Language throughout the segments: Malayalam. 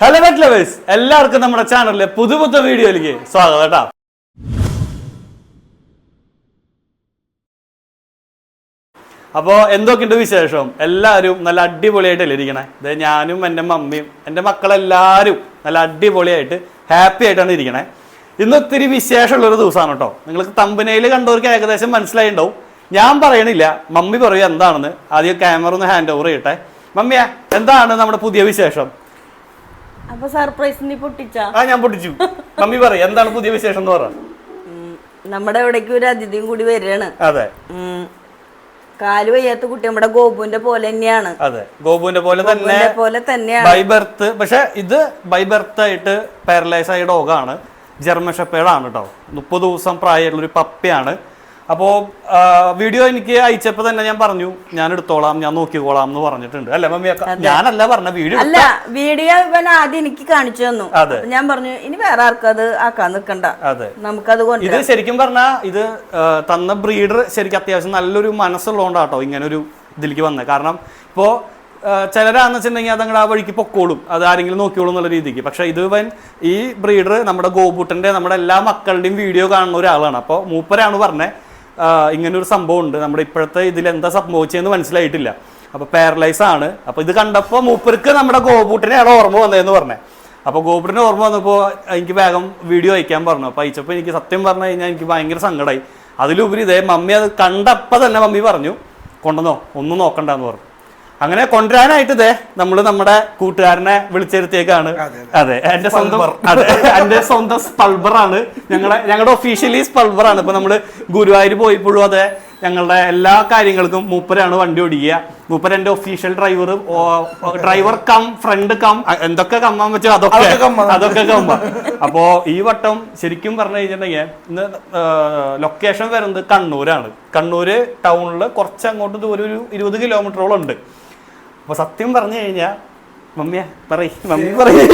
ഹലോ വെറ്റ് ലവേഴ്സ് എല്ലാവർക്കും നമ്മുടെ ചാനലിലെ പുതു പുതു വീഡിയോയിലേക്ക് സ്വാഗതം കേട്ടോ. അപ്പോൾ എന്തൊക്കെയുണ്ട് വിശേഷം? എല്ലാവരും നല്ല അടിപൊളിയായിട്ടല്ലേ ഇരിക്കണേ? ഇത് ഞാനും എന്റെ മമ്മിയും എന്റെ മക്കളെല്ലാവരും നല്ല അടിപൊളിയായിട്ട് ഹാപ്പി ആയിട്ടാണ് ഇരിക്കണേ. ഇന്ന് ഒത്തിരി വിശേഷമുള്ളൊരു ദിവസമാണ് കേട്ടോ. നിങ്ങൾക്ക് തമ്പനയിൽ കണ്ടവർക്ക് ഏകദേശം മനസ്സിലായിണ്ടാവും ഞാൻ പറയണില്ല. മമ്മി പറയും എന്താണെന്ന്. ആദ്യം ക്യാമറ ഒന്ന് ഹാൻഡ് ഓവർ ചെയ്യട്ടെ. മമ്മിയാ എന്താണ് നമ്മുടെ പുതിയ വിശേഷം? അപ്പൊ സർപ്രൈസ് നീ പൊട്ടിച്ചാ? ആ ഞാൻ പൊട്ടിച്ചു. മമ്മി പറ എന്താണ് പുതിയ വിശേഷം എന്ന് പറ. നമ്മുടെ ഇവിടേക്ക് ഒരു അതിഥിയും കൂടി വരികയാണ് അതെ. കാൽ വയ്യാത്ത കുട്ടി നമ്മുടെ ഗോപുവിന്റെ പോലെ തന്നെയാണ്. അതെ. ഗോപുവിന്റെ പോലെ തന്നെ പോലെ തന്നെയാണ്. ബൈ ബർത്ത് പക്ഷെ ഇത് ബൈ ബർത്ത് ആയിട്ട് പാരലൈസ് ആയ ഡോഗാണ് ജർമ്മൻ ഷെപ്പേഡാണ് കേട്ടോ മുപ്പത് ദിവസം പ്രായമുള്ള ഒരു പപ്പിയാണ് അപ്പോൾ വീഡിയോ എനിക്ക് അയച്ചപ്പോൾ തന്നെ ഞാൻ പറഞ്ഞു ഞാൻ എടുത്തോളാം ഞാൻ നോക്കിക്കോളാം എന്ന് പറഞ്ഞിട്ടുണ്ട്. അല്ലേ മമ്മി? ഞാനല്ല പറഞ്ഞ വീഡിയോ അല്ല വീഡിയോ ഇവൻ ആദ്യം എനിക്ക് കാണിച്ചു തന്നു. ഞാൻ പറഞ്ഞു ഇനി വേറെ ആർക്കും അത് ആക്കാൻ നിൽക്കണ്ട. അതെ. നമുക്കത് ഇത് ശരിക്കും പറഞ്ഞാൽ ഇത് തന്ന ബ്രീഡർ ശരിക്കും അത്യാവശ്യം നല്ലൊരു മനസ്സുള്ളതുകൊണ്ടാട്ടോ ഇങ്ങനെ ഒരു ഇതിലേക്ക് വന്നത് കാരണം ഇപ്പോൾ ചിലരാന്ന് വെച്ചിട്ടുണ്ടെങ്കിൽ അതങ്ങടെ ആ വഴിക്ക് പൊക്കോളും. അത് ആരെങ്കിലും നോക്കിയോളും എന്നുള്ള രീതിക്ക്. പക്ഷെ ഇത് ഇവൻ ഈ ബ്രീഡർ നമ്മുടെ ഗോപുട്ടന്റെ നമ്മുടെ എല്ലാ മക്കളുടെയും വീഡിയോ കാണുന്ന ഒരാളാണ്. അപ്പോൾ മൂപ്പരാണ് പറഞ്ഞത് ഇങ്ങനെ ഒരു സംഭവം ഉണ്ട് നമ്മുടെ ഇപ്പോഴത്തെ ഇതിൽ എന്താ സംഭവിച്ചതെന്ന് മനസ്സിലായിട്ടില്ല. അപ്പോൾ പാരലൈസ് ആണ്. അപ്പോൾ ഇത് കണ്ടപ്പോൾ മൂപ്പർക്ക് നമ്മുടെ ഗോപൂട്ടിനെയാണ് ഓർമ്മ വന്നതെന്ന് പറഞ്ഞേ. അപ്പോൾ ഗോപുരന് ഓർമ്മ വന്നപ്പോൾ എനിക്ക് വേഗം വീഡിയോ അയക്കാൻ പറഞ്ഞു. അപ്പോൾ അയച്ചപ്പോൾ എനിക്ക് സത്യം പറഞ്ഞു കഴിഞ്ഞാൽ എനിക്ക് ഭയങ്കര സങ്കടമായി അതിലുപരി ഇതേ മമ്മി അത് കണ്ടപ്പോൾ തന്നെ മമ്മി പറഞ്ഞു കൊണ്ടുവന്നോ ഒന്നും നോക്കണ്ടെന്ന് പറഞ്ഞു. അങ്ങനെ കൊണ്ടുവരാനായിട്ട് ഇതേ നമ്മൾ നമ്മുടെ കൂട്ടുകാരനെ വിളിച്ചെടുത്തേക്കാണ് അതെ എന്റെ സ്വന്തം അതെ എന്റെ സ്വന്തം സ്പൾബറാണ് ഞങ്ങളെ ഞങ്ങളുടെ ഒഫീഷ്യലി സ്പൾബറാണ് ഇപ്പൊ നമ്മൾ ഗുരുവായൂർ പോയപ്പോഴും അതെ ഞങ്ങളുടെ എല്ലാ കാര്യങ്ങൾക്കും മൂപ്പരാണ് വണ്ടി ഓടിക്കുക. മൂപ്പർ എന്റെ official driver driver cum friend cum എന്തൊക്കെ കമ്മാൻ വെച്ചോ അതൊക്കെ. അതൊക്കെ കമ്മ. അപ്പോ ഈ വട്ടം ശരിക്കും പറഞ്ഞു കഴിഞ്ഞിട്ടുണ്ടെങ്കിൽ ഇന്ന് ലൊക്കേഷൻ വരുന്നത് കണ്ണൂരാണ്. കണ്ണൂര് ടൗണിൽ കുറച്ച് അങ്ങോട്ട് ദൂരം ഒരു ഇരുപത് കിലോമീറ്ററോളം ഉണ്ട്. അപ്പൊ സത്യം പറഞ്ഞു കഴിഞ്ഞാ മമ്മിയ പറയ് മമ്മി പറയ്.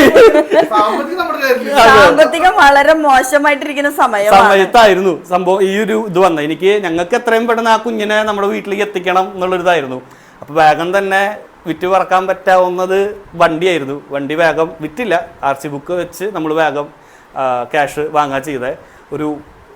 സാമ്പത്തികം വളരെ മോശമായിട്ടിരിക്കുന്ന സമയമാണ്. സമയത്തായിരുന്നു സംഭവം ഈ ഒരു ഇത് വന്നത്. എനിക്ക് ഞങ്ങൾക്ക് എത്രയും പെട്ടെന്ന് ആ കുഞ്ഞിനെ നമ്മുടെ വീട്ടിലേക്ക് എത്തിക്കണം എന്നുള്ളൊരിതായിരുന്നു. അപ്പൊ വേഗം തന്നെ വിറ്റ് പറക്കാൻ പറ്റാവുന്നത് വണ്ടിയായിരുന്നു. വണ്ടി വേഗം വിറ്റില്ല. ആർ സി ബുക്ക് വെച്ച് നമ്മൾ വേഗം ക്യാഷ് വാങ്ങാൻ ചെയ്തേ. ഒരു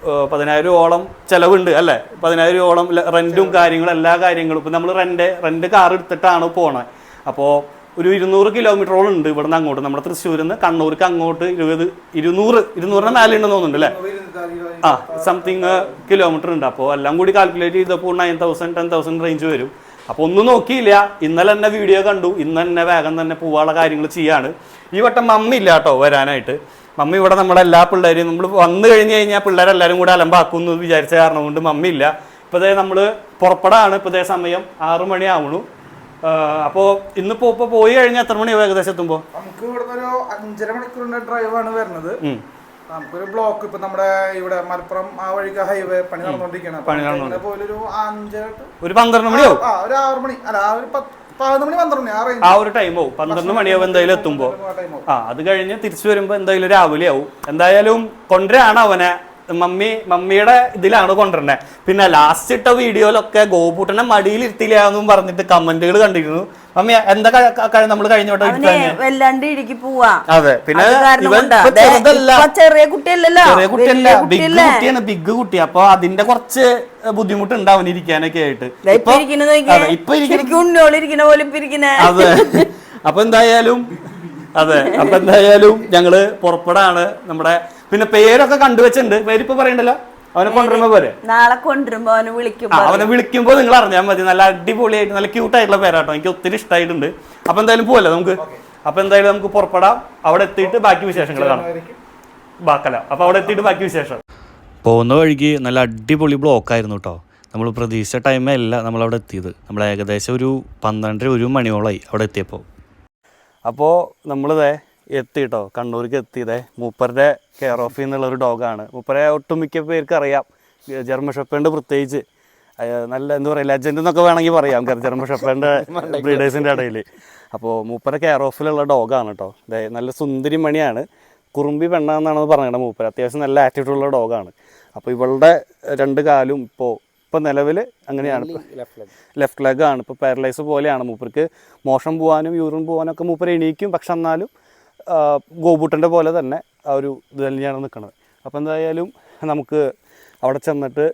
ആ, പതിനായിരമോളം ചെലവുണ്ട് അല്ലേ? പതിനായിരമോളം റെന്റും കാര്യങ്ങളും എല്ലാ കാര്യങ്ങളും. ഇപ്പം നമ്മൾ റെന്റ് റെന്റ് കാർ എടുത്തിട്ടാണ് പോണത് അപ്പോൾ ഒരു ഇരുന്നൂറ് കിലോമീറ്ററോളം ഉണ്ട് ഇവിടുന്ന് അങ്ങോട്ട്. നമ്മുടെ തൃശ്ശൂരിൽ നിന്ന് കണ്ണൂർക്ക് അങ്ങോട്ട് ഇരുപത് ഇരുന്നൂറ് ഇരുന്നൂറിന് മേലെ ഉണ്ടെന്ന് തോന്നുന്നുണ്ട് അല്ലേ? ആ സംതിങ് കിലോമീറ്റർ ഉണ്ട്. അപ്പോൾ എല്ലാം കൂടി കാൽക്കുലേറ്റ് ചെയ്തപ്പോൾ nine thousand ten thousand range വരും. അപ്പോൾ ഒന്നും നോക്കിയില്ല. ഇന്നലെ തന്നെ വീഡിയോ കണ്ടു. ഇന്ന് തന്നെ വേഗം തന്നെ പോവാനുള്ള കാര്യങ്ങൾ ചെയ്യാണ്. ഈ വട്ടം മമ്മി ഇല്ല കേട്ടോ വരാനായിട്ട്. മമ്മി ഇവിടെ നമ്മുടെ എല്ലാ പിള്ളേരെയും നമ്മൾ വന്നു കഴിഞ്ഞ് കഴിഞ്ഞാൽ പിള്ളേരെല്ലാവരും കൂടെ അലമ്പാക്കും എന്ന് വിചാരിച്ച കാരണം കൊണ്ട് മമ്മി ഇല്ല. ഇപ്പോൾ ദേ നമ്മൾ പുറപ്പെടാണ്. ഇപ്പോൾ ദേ സമയം ആറു മണി ആവണു അപ്പോൾ ഇന്നിപ്പോൾ ഇപ്പോൾ പോയി കഴിഞ്ഞാൽ എത്ര മണിയാവും ഏകദേശം എത്തുമ്പോൾ നമുക്ക് ഇവിടുന്ന് ഒരു അഞ്ചര മണിക്കൂറിന്റെ ഡ്രൈവാണ് വരുന്നത്. നമുക്കൊരു ബ്ലോക്ക് ഇപ്പൊ നമ്മുടെ ഇവിടെ മലപ്പുറം ആ വഴിക്ക് ഹൈവേ പണി നടന്നുകൊണ്ടിരിക്കുകയാണ് ഒരു അഞ്ചര ഒരു പന്ത്രണ്ട് മണിയോ ആ ഒരു ആറ് മണി. അല്ല ആ ഒരു പത്ത് ആ ഒരു ടൈം ആവും. പന്ത്രണ്ട് മണിയാവും എന്തായാലും എത്തുമ്പോൾ. ആ അത് കഴിഞ്ഞ് തിരിച്ചു വരുമ്പോൾ എന്തായാലും രാവിലെ ആവും. എന്തായാലും കൊണ്ടുവരാണ് അവനെ. മമ്മി മമ്മിയുടെ ഇതിലാണ് കൊണ്ടുവരണേ പിന്നെ ലാസ്റ്റ് ഇട്ട വീഡിയോയിലൊക്കെ ഗോപൂട്ടനെ മടിയിൽ എന്നും പറഞ്ഞിട്ട് കമന്റുകൾ കണ്ടിരുന്നു. മമ്മി എന്താ നമ്മൾ കഴിഞ്ഞ വല്ലാണ്ട് ഇടുക്കി പോവാ. അതെ പിന്നെ ചെറിയ കുട്ടിയല്ലല്ലോ. ചെറിയ കുട്ടിയല്ല ബിഗ്? കുട്ടിയാണ് ബിഗ് കുട്ടി. അപ്പൊ അതിന്റെ കുറച്ച് ബുദ്ധിമുട്ട് ഉണ്ടാവും അവനിരിക്കാനൊക്കെ ആയിട്ട്. ഇപ്പൊ ഇരിക്കുന്ന പോലെ അതെ. അപ്പൊ എന്തായാലും അതെ. അപ്പൊ എന്തായാലും ഞങ്ങൾ പുറപ്പെടാണ് നമ്മുടെ പിന്നെ പേരൊക്കെ കണ്ടുവച്ചിട്ടുണ്ട് പേരിപ്പോ പറയണ്ടല്ലോ? അവനെ കൊണ്ടുവരുമ്പോ പോരെ നാളെ കൊണ്ടുവരുമ്പോ അവനെ വിളിക്കും അവനെ വിളിക്കുമ്പോ നിങ്ങൾ അറിഞ്ഞാൽ മതി. നല്ല അടിപൊളിയായിട്ട് നല്ല ക്യൂട്ട് ആയിട്ടുള്ള പേരാട്ടോ. എനിക്ക് ഒത്തിരി ഇഷ്ടമായിട്ടുണ്ട് അപ്പൊ എന്തായാലും പോവല്ലോ നമുക്ക്? അപ്പൊ എന്തായാലും നമുക്ക് പുറപ്പെടാം. അവിടെ എത്തിയിട്ട് ബാക്കി വിശേഷങ്ങൾ കാണാം. ബാക്കല. അപ്പൊ അവിടെ എത്തിയിട്ട് ബാക്കി വിശേഷം. പോകുന്ന വഴിക്ക് നല്ല അടിപൊളി ബ്ലോക്ക് ആയിരുന്നു കേട്ടോ നമ്മൾ പ്രതീക്ഷിച്ച ടൈമേ അല്ല നമ്മൾ അവിടെ എത്തിയത്. നമ്മൾ ഏകദേശം ഒരു പന്ത്രണ്ടര ഒരു മണിയോളായി അവിടെ എത്തിയപ്പോൾ അപ്പോൾ നമ്മളിതേ എത്തി കേട്ടോ കണ്ണൂർക്ക് എത്തിയതേ. മൂപ്പരുടെ കെയർ ഓഫ് എന്നുള്ള ഒരു ഡോഗാണ് മൂപ്പരെ ഒട്ടുമിക്ക പേർക്ക് അറിയാം. ജർമ്മൻ ഷെപ്പേണ്ട് പ്രത്യേകിച്ച്. നല്ല എന്താ പറയുക ലെജൻഡ് എന്നൊക്കെ വേണമെങ്കിൽ പറയാം. ജർമ്മ ജർമ്മൻ ഷെപ്പേന്റെ ബ്രീഡേഴ്സിന്റെ ഇടയിൽ അപ്പോൾ മൂപ്പരെ കെയർ ഓഫിലുള്ള ഡോഗാണ് കേട്ടോ നല്ല സുന്ദരി മണിയാണ്. കുറുമ്പി പെണ്ണാന്നാണ് പറഞ്ഞത് മൂപ്പര്. അത്യാവശ്യം നല്ല ആറ്റിറ്റ്യൂഡുള്ള ഡോഗാണ് അപ്പോൾ ഇവളുടെ രണ്ട് കാലും ഇപ്പോൾ ഇപ്പം നിലവിൽ അങ്ങനെയാണ്. ലെഫ്റ്റ് ലെഗ് ആണ്. ഇപ്പോൾ പാരലൈസ് പോലെയാണ് മൂപ്പർക്ക്. മോഷം പോകാനും യൂറിൻ പോകാനും ഒക്കെ മൂപ്പർ എണീക്കും. പക്ഷെ എന്നാലും ഗോപൂട്ടന്റെ പോലെ തന്നെ ആ ഒരു ഇത് തന്നെയാണ് നിൽക്കുന്നത് അപ്പോൾ എന്തായാലും നമുക്ക് അവിടെ ചെന്നിട്ട്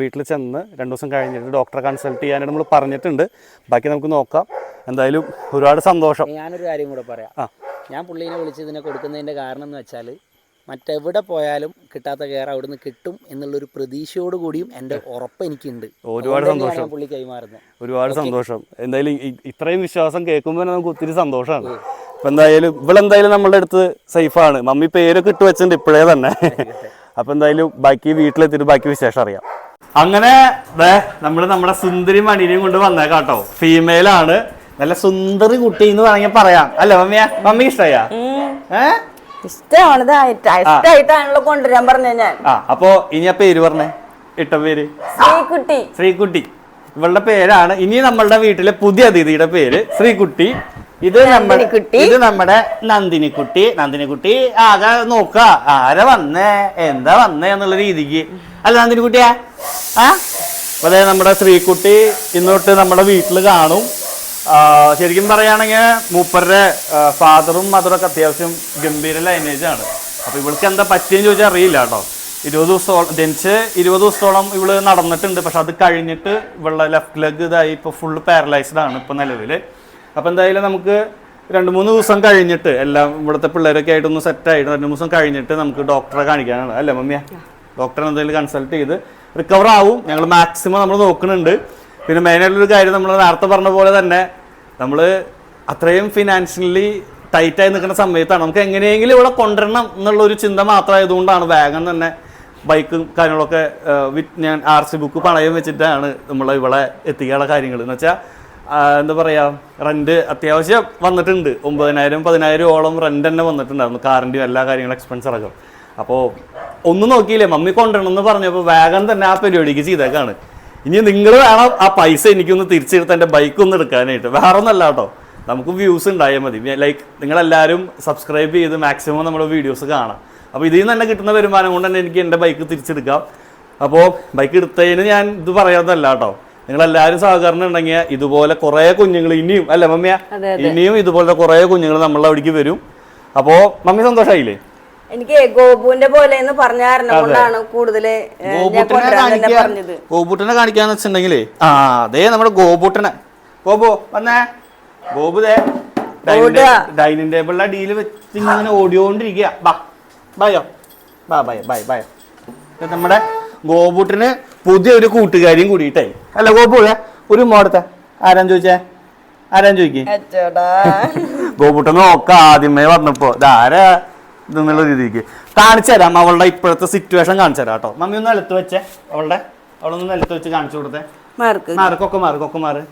വീട്ടിൽ ചെന്ന് രണ്ട് ദിവസം കഴിഞ്ഞിട്ട് ഡോക്ടറെ കൺസൾട്ട് ചെയ്യാനായിട്ട് നമ്മൾ പറഞ്ഞിട്ടുണ്ട്. ബാക്കി നമുക്ക് നോക്കാം. എന്തായാലും ഒരുപാട് സന്തോഷം. ഞാനൊരു കാര്യം കൂടെ പറയാം. ആ. ഞാൻ പുള്ളീനെ വിളിച്ച് ഇതിനെ കൊടുക്കുന്നതിന്റെ കാരണം എന്ന് വെച്ചാൽ മറ്റെവിടെ പോയാലും കിട്ടാത്ത കെയർ അവിടുന്ന് കിട്ടും എന്നുള്ളൊരു പ്രതീക്ഷയോട് കൂടിയും എന്റെ ഉറപ്പ് എനിക്കുണ്ട്. ഒരുപാട് സന്തോഷം. പുള്ളി കൈമാറുന്നത്. ഒരുപാട് സന്തോഷം. എന്തായാലും ഇത്രയും വിശ്വാസം കേൾക്കുമ്പോൾ നമുക്ക് ഒത്തിരി സന്തോഷമാണ്. അപ്പം എന്തായാലും ഇവളെന്തായാലും നമ്മളുടെ അടുത്ത് സേഫാണ് മമ്മി പേരൊക്കെ ഇട്ട് വെച്ചിട്ടുണ്ട് ഇപ്പോഴേ തന്നെ. അപ്പം എന്തായാലും ബാക്കി വീട്ടിലെത്തിയിട്ട് ബാക്കി വിശേഷം അറിയാം. അങ്ങനെ നമ്മൾ നമ്മൾ നമ്മുടെ സുന്ദരി മണിനെയും കൊണ്ട് വന്നേക്കാട്ടോ കേട്ടോ. ഫീമെയിലാണ് നല്ല സുന്ദരി കുട്ടി എന്ന് പറഞ്ഞാൽ പറയാം. അല്ലേ മമ്മിയാ? മമ്മി ഇഷ്ടയാ? ഏ? ഇഷ്ടമാണ് ഇഷ്ടമായിട്ടാണല്ലോ കൊണ്ടുവരാൻ പറഞ്ഞ ഞാൻ. ആ അപ്പോ ഇനി ആ പേര് പറഞ്ഞേ? ഇട്ട പേര്? ശ്രീകുട്ടി. ശ്രീകുട്ടി. ഇവളുടെ പേരാണ് ഇനി നമ്മളുടെ വീട്ടിലെ പുതിയ അതിഥിയുടെ പേര് ശ്രീകുട്ടി. ഇത് നമ്മുടെ. ഇത് നമ്മുടെ നന്ദിനിക്കുട്ടി. നന്ദിനിക്കുട്ടി ആകെ നോക്ക? ആരാ വന്നേ? എന്താ വന്നേ എന്നുള്ള രീതിക്ക്. അല്ല നന്ദിനിക്കുട്ടിയാ? ആ? അതെ നമ്മുടെ ശ്രീകുട്ടി ഇന്നോട്ട് നമ്മുടെ വീട്ടിൽ കാണും. ശരിക്കും പറയുകയാണെങ്കിൽ മൂപ്പരുടെ ഫാദറും മദറൊക്കെ അത്യാവശ്യം ഗംഭീര ലൈനേജ് ആണ്. അപ്പോൾ ഇവൾക്ക് എന്താ പറ്റിയെന്ന് ചോദിച്ചാൽ അറിയില്ല കേട്ടോ. ഇരുപത് ദിവസത്തോളം ജനിച്ച് ഇരുപത് ദിവസത്തോളം ഇവൾ നടന്നിട്ടുണ്ട്. പക്ഷെ അത് കഴിഞ്ഞിട്ട് ഇവളുടെ ലെഫ്റ്റ് ലെഗ് ഇതായി ഇപ്പോൾ ഫുള്ള് പാരലൈസ്ഡ് ആണ് ഇപ്പോൾ നിലവിൽ അപ്പോൾ എന്തായാലും നമുക്ക് രണ്ട് മൂന്ന് ദിവസം കഴിഞ്ഞിട്ട് എല്ലാം ഇവിടുത്തെ പിള്ളേരൊക്കെ ആയിട്ടൊന്ന് സെറ്റ് ആയിട്ട് രണ്ട് മൂന്ന് ദിവസം കഴിഞ്ഞിട്ട് നമുക്ക് ഡോക്ടറെ കാണിക്കാനാണ്. അല്ലേ മമ്മിയ? ഡോക്ടറെ എന്തെങ്കിലും കൺസൾട്ട് ചെയ്ത് റിക്കവർ ആവും. ഞങ്ങൾ മാക്സിമം നമ്മൾ നോക്കുന്നുണ്ട്. പിന്നെ മെയിനായിട്ടുള്ളൊരു കാര്യം നമ്മൾ നേരത്തെ പറഞ്ഞ പോലെ തന്നെ നമ്മൾ അത്രയും ഫിനാൻഷ്യലി ടൈറ്റായി നിൽക്കുന്ന സമയത്താണ്. നമുക്ക് എങ്ങനെയെങ്കിലും ഇവിടെ കൊണ്ടുവരണം എന്നുള്ള ഒരു ചിന്ത മാത്രമായതുകൊണ്ടാണ് വേഗം തന്നെ ബൈക്കും കാര്യങ്ങളൊക്കെ ഞാൻ ആർ സി ബുക്ക് പണയം വെച്ചിട്ടാണ് നമ്മൾ ഇവിടെ എത്തിക്കാനുള്ള കാര്യങ്ങൾ എന്ന് വെച്ചാൽ എന്താ പറയുക റെന്റ് അത്യാവശ്യം വന്നിട്ടുണ്ട്. ഒമ്പതിനായിരം പതിനായിരം റെന്റ് തന്നെ വന്നിട്ടുണ്ടായിരുന്നു. കാറിന്റെയും എല്ലാ കാര്യങ്ങളും എക്സ്പെൻസ് അടക്കം. അപ്പോൾ ഒന്നും നോക്കിയില്ലേ മമ്മി കൊണ്ടുവരണം എന്ന് പറഞ്ഞപ്പോൾ വേഗം തന്നെ ആ പരിപാടിക്ക് ചെയ്തേക്കാണ്. ഇനി നിങ്ങൾ വേണം ആ പൈസ എനിക്കൊന്ന് തിരിച്ചെടുത്ത് എന്റെ ബൈക്ക് ഒന്ന് എടുക്കാനായിട്ട്. വേറെ ഒന്നല്ല കേട്ടോ. നമുക്ക് വ്യൂസ് ഉണ്ടായാൽ മതി. ലൈക്ക് നിങ്ങളെല്ലാവരും സബ്സ്ക്രൈബ് ചെയ്ത് മാക്സിമം നമ്മുടെ വീഡിയോസ് കാണാം. അപ്പോൾ ഇതിൽ നിന്ന് തന്നെ കിട്ടുന്ന വരുമാനം കൊണ്ട് തന്നെ എനിക്ക് എന്റെ ബൈക്ക് തിരിച്ചെടുക്കാം. അപ്പോൾ ബൈക്ക് എടുത്തതിന് ഞാൻ ഇത് പറയാത്തല്ല കേട്ടോ. നിങ്ങളെല്ലാവരും സഹകരണം ഉണ്ടെങ്കിൽ ഇതുപോലെ കുറേ കുഞ്ഞുങ്ങൾ ഇനിയും അല്ലേ മമ്മിയ? ഇനിയും ഇതുപോലത്തെ കുറേ കുഞ്ഞുങ്ങൾ നമ്മളെ അവിടേക്ക് വരും. അപ്പോൾ മമ്മി സന്തോഷമായില്ലേ എനിക്ക് ഗോപുവിന്റെ പോലെ എന്ന് പറഞ്ഞ കാരണം കൊണ്ടാണ് ഞാൻ ഗോപുട്ടനെ കാണിക്കാന്ന് വെച്ചിട്ടുണ്ടെങ്കിലേ ആ അതേ നമ്മുടെ ഗോപുട്ടനെ. ഗോപു വന്നേ. ഗോപു ദേ ഓടുക. ഡൈനിങ് ടേബിളിലെ ഡീൽ വെച്ച് ഇങ്ങനെ ഓടിയോണ്ടിരിക്കുക ബാ ബായോ. ബാ ബൈ ബൈ ബൈ നമ്മുടെ ഗോപുട്ടിന് പുതിയൊരു കൂട്ടുകാരിയും കൂടിയിട്ടേ. അല്ല ഗോപു ഒരു മോടത്തെ ആരാൻ ചോദിച്ചേ? ആരാൻ ചോദിക്കേ? ഗോപുട്ടൻ നോക്ക ആദ്യമേ വന്നപ്പോ. ഇതാരാ? ഇതെന്നുള്ള രീതിക്ക്. കാണിച്ചു തരാം അവളുടെ ഇപ്പോഴത്തെ സിറ്റുവേഷൻ കാണിച്ചു തരാം കേട്ടോ. മമ്മി ഒന്ന് നിലത്ത് വെച്ചേ. അവളുടെ അവളൊന്ന് നിലത്ത് വെച്ച് കാണിച്ചു കൊടുത്തേ. മാർക്ക്. മാറ് മാർക്കൊക്കെ മാറ് കൊക്ക മാറ്.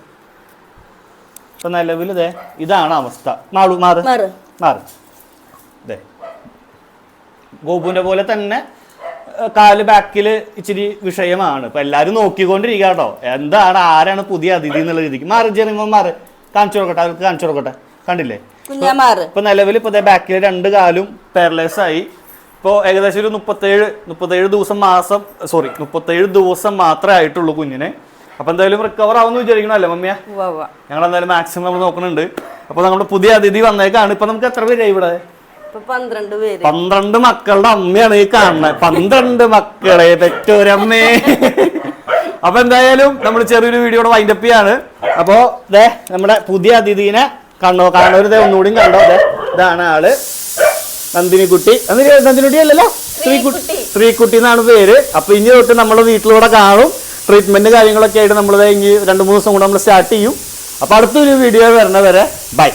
ഇപ്പൊ നിലവിൽ ഇതേ ഇതാണ് അവസ്ഥ. മാളു മാറ്. മാറ്. ഇതേ ഗോപുവിന്റെ പോലെ തന്നെ കാൽ ബാക്കിൽ ഇച്ചിരി വിഷയമാണ്. ഇപ്പൊ എല്ലാരും നോക്കിക്കൊണ്ടിരിക്കുക കേട്ടോ. എന്താണ് ആരാണ് പുതിയ അതിഥി എന്നുള്ള രീതിക്ക്. മാറി ജെറിമോ മാറ്. കാണിച്ചു കൊടുക്കട്ടെ അവർക്ക് കാണിച്ചു കൊടുക്കട്ടെ. കണ്ടില്ലേ? ഇപ്പൊ നിലവിൽ ഇപ്പൊ ബാക്കിൽ രണ്ട് കാലും പാരലൈസ് ആയി. ഇപ്പോൾ ഏകദേശം ഒരു മുപ്പത്തേഴ് മുപ്പത്തേഴ് ദിവസം മാസം സോറി മുപ്പത്തേഴ് ദിവസം മാത്രമേ ആയിട്ടുള്ളൂ കുഞ്ഞിനെ. അപ്പൊ എന്തായാലും റിക്കവർ ആവുമെന്ന് വിചാരിക്കണം അല്ലേ മമ്മിയ. ഞങ്ങൾ എന്തായാലും മാക്സിമം നമ്മൾ നോക്കുന്നുണ്ട്. അപ്പൊ നമ്മുടെ പുതിയ അതിഥി വന്നേക്കാണ്. ഇപ്പൊ നമുക്ക് എത്ര പേരായി ഇവിടെ? ഇപ്പൊ പന്ത്രണ്ട് പേര്. പന്ത്രണ്ട് മക്കളുടെ അമ്മയാണ് ഈ കാണുന്നത് പന്ത്രണ്ട് മക്കളെ പെറ്റോരമ്മേ. അപ്പൊ എന്തായാലും നമ്മൾ ചെറിയൊരു വീഡിയോ വൈൻഡപ്പ് ചെയ്യാണ്. അപ്പോ ദേ നമ്മുടെ പുതിയ അതിഥീനെ കണ്ടോ ഒരു ഒന്നുകൂടി കണ്ടോ? അതെ ഇതാണ് ആൾ. നന്ദിനിക്കുട്ടി. നന്ദിനി നന്ദിനിക്കുട്ടി അല്ലല്ലോ ശ്രീകുട്ടി ശ്രീകുട്ടി എന്നാണ് പേര്. അപ്പൊ ഇനി തൊട്ട് നമ്മുടെ വീട്ടിലൂടെ കാണും. ട്രീറ്റ്മെന്റ് കാര്യങ്ങളൊക്കെ ആയിട്ട് നമ്മൾ ഇനി രണ്ട് മൂന്ന് ദിവസം കൂടെ നമ്മൾ സ്റ്റാർട്ട് ചെയ്യും. അപ്പൊ അടുത്തൊരു വീഡിയോ വരണവരെ ബൈ